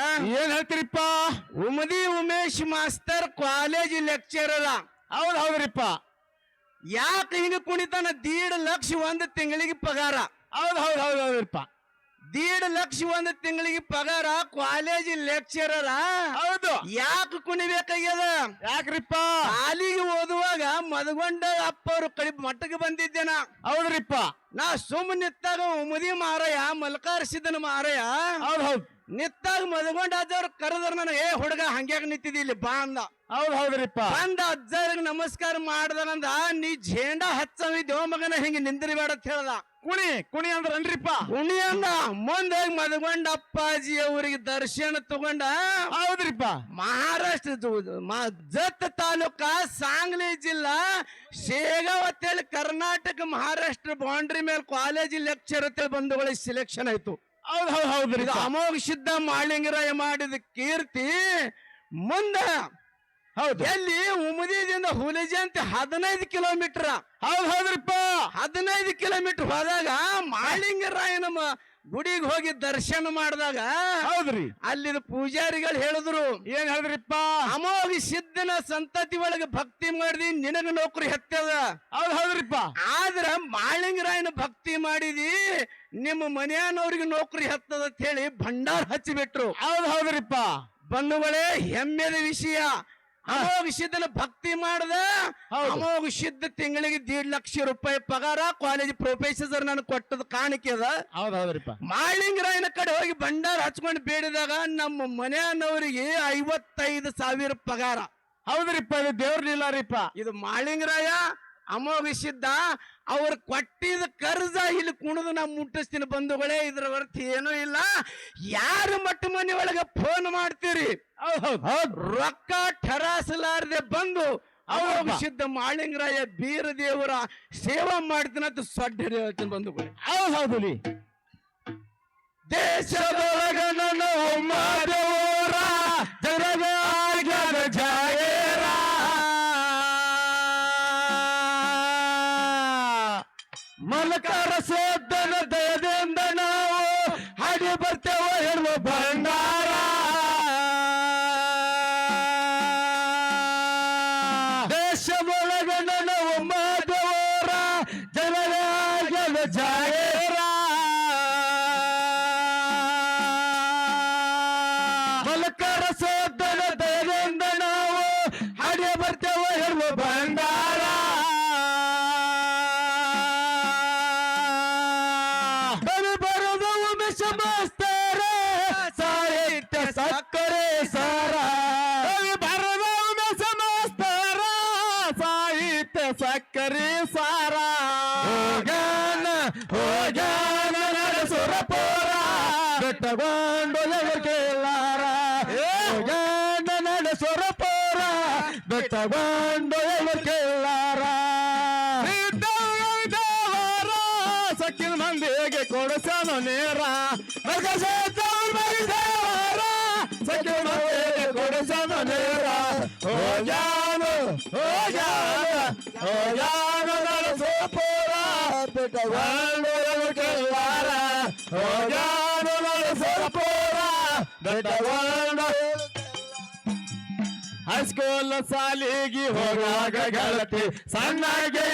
ಏನ್ ಹೇಳ್ತೀರಿಪ್ಪ? ಉಮದಿ ಉಮೇಶ್ ಮಾಸ್ತರ್ ಕಾಲೇಜ್ ಲೆಕ್ಚರರ. ಹೌದ್ ಹೌದ್ರಿಪ್ಪ. ಯಾಕೆ ಹಿಂಗ ಕುಣಿತಾನ? ದೀಡ್ ಲಕ್ಷ ಒಂದ್ ತಿಂಗಳಿಗೆ ಪಗಾರ. ಹೌದ್ ಹೌದ್ ಹೌದ್ ಹೌದ್ರಿಪ್ಪ. ದೀಡ್ ಲಕ್ಷ ಒಂದ್ ತಿಂಗಳಿಗೆ ಪಗಾರ ಕಾಲೇಜ್ ಲೆಕ್ಚರರ. ಹೌದು. ಯಾಕೆ ಕುಣಿಬೇಕಾಗ್ಯದ? ಯಾಕ್ರಿಪ್ಪ? ಶಾಲಿಗೆ ಓದುವಾಗ ಮದಗೊಂಡ ಅಪ್ಪ ಅವ್ರು ಕಳಿ ಮಟ್ಟಕ್ಕೆ ಬಂದಿದ್ದೇನ. ಹೌದ್ರಿಪ್ಪ. ನಾ ಸುಮ್ಮನಿತ್ತಾಗ ಉಮದಿ ಮಾರಯ್ಯ ಮಲ್ಕಾರ್ಸಿದ್ದನ ಮಾರಯ್ಯ. ಹೌದ್ ಹೌದ್. ನಿತ್ತಾಗ ಮದಗೊಂಡ ಅಜ್ಜವ್ರ ಕರೆದ್ರ ನನ್ ಏ ಹುಡುಗ ಹಂಗ್ಯಾಗ ನಿಂತಿದ್ದಿ ಇಲ್ಲಿ? ಬಾ ಅಂದ. ಹೌದ್ ಹೌದ್ರಿಪ್ಪ. ಬಂದ ಅಜ್ಜರಿಗೆ ನಮಸ್ಕಾರ ಮಾಡ್ದನಂದ ನೀ ಝೇಂಡಾ ಹಚ್ಚವಿದ್ಯೋ ಮಗನ ಹಿಂಗ ನಿಂದಿರಬೇಡ ಅಂತ ಹೇಳದ. ಕುಣಿ ಕುಣಿ ಅಂದ್ರನ್ರಿಪ್ಪ? ಕುಣಿ ಅಂದ. ಮುಂದೆ ಮದ್ಕೊಂಡ ಅಪ್ಪಾಜಿ ಅವ್ರಿಗೆ ದರ್ಶನ ತಗೊಂಡ ಹೌದ್ರಿಪ್ಪ. ಮಹಾರಾಷ್ಟ್ರ ಜ- ಮ- ಜತ್ ತಾಲೂಕ ಸಾಂಗ್ಲಿ ಜಿಲ್ಲಾ ಶೇಗಾವ್ ಅಂತೇಳಿ ಕರ್ನಾಟಕ ಮಹಾರಾಷ್ಟ್ರ ಬೌಂಡ್ರಿ ಮೇಲೆ ಕಾಲೇಜ್ ಲೆಕ್ಚರ್ ಅಂತೇಳಿ ಬಂಧುಗಳಿಗೆ ಸಿಲೆಕ್ಷನ್ ಆಯ್ತು. ಹೌದ್ ಹೌದ್ ಹೌದ್ರಿ ಅಮೋಘ ಸಿದ್ಧ ಮಾಳಿಂಗರಾಯ ಮಾಡಿದ ಕೀರ್ತಿ ಮುಂದ ಹೌದು. ಎಲ್ಲಿ ಉಮದಿದಿಂದ ಅಂತ ಹದಿನೈದು ಕಿಲೋಮೀಟರ್. ಹೌದ್ ಹೌದ್ರಿಪ್ಪ. ಹದಿನೈದು ಕಿಲೋಮೀಟರ್ ಹೋದಾಗ ಮಾಳಿಂಗರಾಯನ ರಾಯನಮ್ಮ ಗುಡಿಗೆ ಹೋಗಿ ದರ್ಶನ ಮಾಡಿದಾಗ ಹೌದ್ರಿ. ಅಲ್ಲಿದ ಪೂಜಾರಿಗಳು ಹೇಳಿದ್ರು ಏನ್ ಹೇಳಿದ್ರಿಪ್ಪ? ಅಮೋಘ ಸಿದ್ಧನ ಸಂತತಿ ಒಳಗೆ ಭಕ್ತಿ ಮಾಡಿದಿ ನಿನಗ ನೌಕರಿ ಹತ್ತದ ಹೌದ್ ಹೌದ್ರಿಪ್ಪ. ಆದ್ರ ಮಾಳಿಂಗರಾಯನ ಭಕ್ತಿ ಮಾಡಿದಿ ನಿಮ್ಮ ಮನೆಯನವ್ರಿಗೆ ನೌಕರಿ ಹತ್ತದ ಅಂತ ಹೇಳಿ ಭಂಡಾರ ಹಚ್ಚಿಬಿಟ್ರು. ಹೌದ್ ಹೌದ್ರಿಪ್ಪ. ಬಂಧುಗಳೇ ಹೆಮ್ಮೆದ ವಿಷಯ. ಅಮೋಘ ಸಿದ್ಧನ ಭಕ್ತಿ ಮಾಡ್ದ. ಅಮೋಘ ಸಿದ್ಧ ತಿಂಗಳಿಗೆ ದೀಡ್ ಲಕ್ಷ ರೂಪಾಯಿ ಪಗಾರ ಕಾಲೇಜ್ ಪ್ರೊಫೆಸರ್ ನನ್ ಕೊಟ್ಟದ ಕಾಣಿಕೆ ಅದ. ಹೌದ್ ಹೌದ್ರಿಪ್ಪ ಮಾಳಿಂಗರಾಯನ ಕಡೆ ಹೋಗಿ ಭಂಡಾರ ಹಚ್ಕೊಂಡು ಬೇಡಿದಾಗ ನಮ್ಮ ಮನೆಯನವರಿಗೆ ಐವತ್ತೈದು ಸಾವಿರ ಪಗಾರ. ಹೌದ್ರಿಪ್ಪ ಇದು ದೇವ್ರಲಿಲ್ಲ ರೀಪ ಇದು ಮಾಳಿಂಗರಾಯ ಅಮೋಘಿಸಿದ್ದ ಅವ್ರು ಕೊಟ್ಟಿದ ಕರ್ಜ ಇಲ್ಲಿ ಕುಣಿದು ನಾ ಮುಟ್ಟಿಸ್ತೀನಿ ಬಂಧುಗಳೇ ಇದ್ರ ಅರ್ಥ ಏನೂ ಇಲ್ಲ. ಯಾರು ಮಟ್ಟ ಮನೆ ಒಳಗೆ ಫೋನ್ ಮಾಡ್ತೀರಿ? ರೊಕ್ಕ ಠರಾಸಲಾರದೆ ಬಂದು ಅಮೋಘಿಸಿದ್ದ ಮಾಳಿಂಗರಾಯ ಬೀರ ದೇವರ ಸೇವಾ ಮಾಡ್ತೀನಿ ಅಂತ ಸಡ್ಡ ಹೇಳ್ತೀನಿ ಬಂಧುಗಳೇ. ಹೌದ್ ಹೌದು ದೇಶದೊಳಗ ನನ್ನ ಜಾಯರ. ಮಲಕರ ಸೋದನ ದಯದಿಂದ ನಾವು ಹಾಡಿ ಬರ್ತೇವ ಹೇಳುವ ಭಂಡಾರ. ಕವಿ ಬರೋದು ಹೋಗಾನ ಹೋಗಾನ ನಡೆಸುರಪುರ ಬೆಟ್ಟಗೊಂಡು ಕೇಳಾರ ಹೋಗಾನ ನಡೆಸುರಪುರ ಬೆಟ್ಟಗೊಂಡು ಕೇಳಾರ ಸಕ್ಕಿನ ಮಂದಿಗೆ ಕೊಡಸನು ನೇರ. ಸಕ್ಕಿನ ಮಂದಿಗೆ ಕೊಡಸನು ನೇರ. ಹೋಗ್ಯಾನು ಜಾನು ಹೋಗ್ಯಾನು ಜಾನು ಬೆಟ್ಟಗೊಂಡು ಜಾನು ಬೆಟ್ಟಗೊಂಡು ಹೈಸ್ಕೂಲ್ ಸಾಲಿಗೆ ಹೋಗಾಗ ಗೆಳತಿ ಸಣ್ಣಗೆ